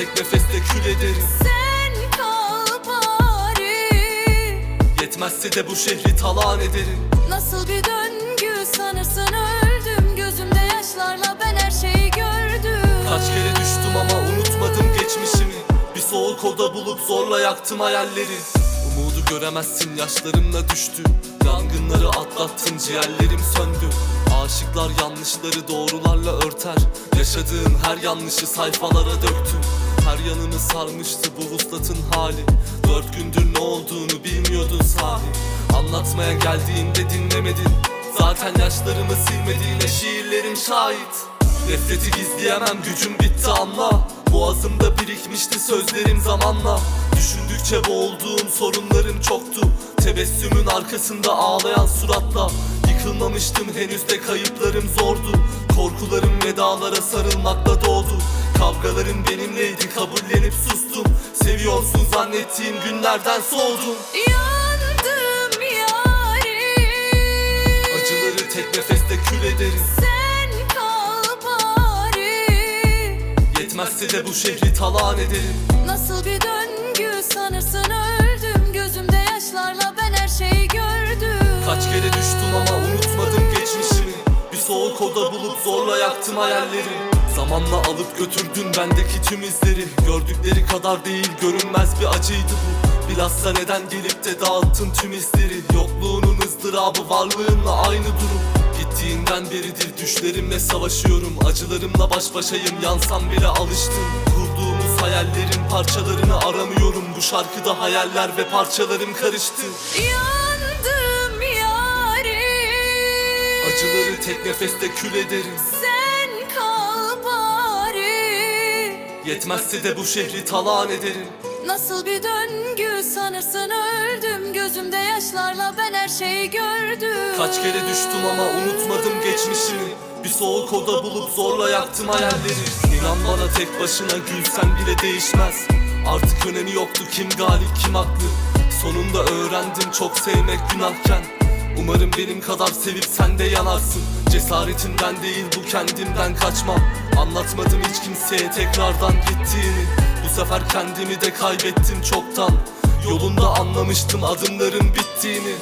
tek nefeste kül ederim. Sen kal bari. Yetmezse de bu şehri talan ederim. Nasıl bir döngü sanırsın öldüm. Gözümde yaşlarla ben her şeyi gördüm. Kaç kere düştüm ama unutmadım geçmişimi. Bir soğuk oda bulup zorla yaktım hayalleri göremezsin yaşlarımla düştü. Yangınları atlattım ciğerlerim söndü. Aşıklar yanlışları doğrularla örter. Yaşadığım her yanlışı sayfalara döktüm Her yanımı sarmıştı bu vuslatın hali. Dört gündür ne olduğunu bilmiyordun sahi Anlatmaya geldiğinde dinlemedin. Zaten yaşlarımı silmediğine şiirlerim şahit. Nefreti gizleyemem gücüm bitti anla Boğazımda birikmişti sözlerim zamanla. Düşündükçe boğulduğum sorunlarım çoktu. Tebessümün arkasında ağlayan suratla. Yıkılmamıştım henüz de kayıplarım zordu. Korkularım vedalara sarılmakla doğdu Kavgalarım benimleydi kabullenip sustum. Seviyorsun zannettiğim günlerden soğudum. Yandım yarim. Acıları tek nefeste kül ederim Yetmezse de bu şehri talan ederim Nasıl bir döngü sanırsın öldüm. Gözümde yaşlarla ben her şeyi gördüm. Kaç kere düştüm ama unutmadım geçmişimi. Bir soğuk oda bulup zorla yaktım hayalleri Zamanla alıp götürdün bendeki tüm izleri. Gördükleri kadar değil görünmez bir acıydı bu. Bilhassa neden gelip de dağıttın tüm izleri? Yokluğunun ızdırabı varlığınla aynı durum Gittiğinden beridir düşlerimle savaşıyorum. Acılarımla baş başayım yansam bile alıştım. Kurduğumuz hayallerin parçalarını aramıyorum. Bu şarkıda hayaller ve parçalarım karıştı. Yandım yarim. Acıları tek nefeste kül ederim. Sen kal bari. Yetmezse de bu şehri talan ederim Nasıl bir döngü sanırsın öldüm. Gözümde yaşlarla ben her şeyi gördüm. Kaç kere düştüm ama unutmadım geçmişimi. Bir soğuk oda bulup zorla yaktım hayalleri. İnan bana tek başına gülsen bile değişmez. Artık önemi yoktu kim galip kim haklı. Sonunda öğrendim çok sevmek günahken. Umarım benim kadar sevip sen de yanarsın. Cesaretimden değil bu kendimden kaçmam. Anlatmadım hiç kimseye tekrardan gittiğini Sefer kendimi de kaybettim çoktan. Yolunda anlamıştım adımların bittiğini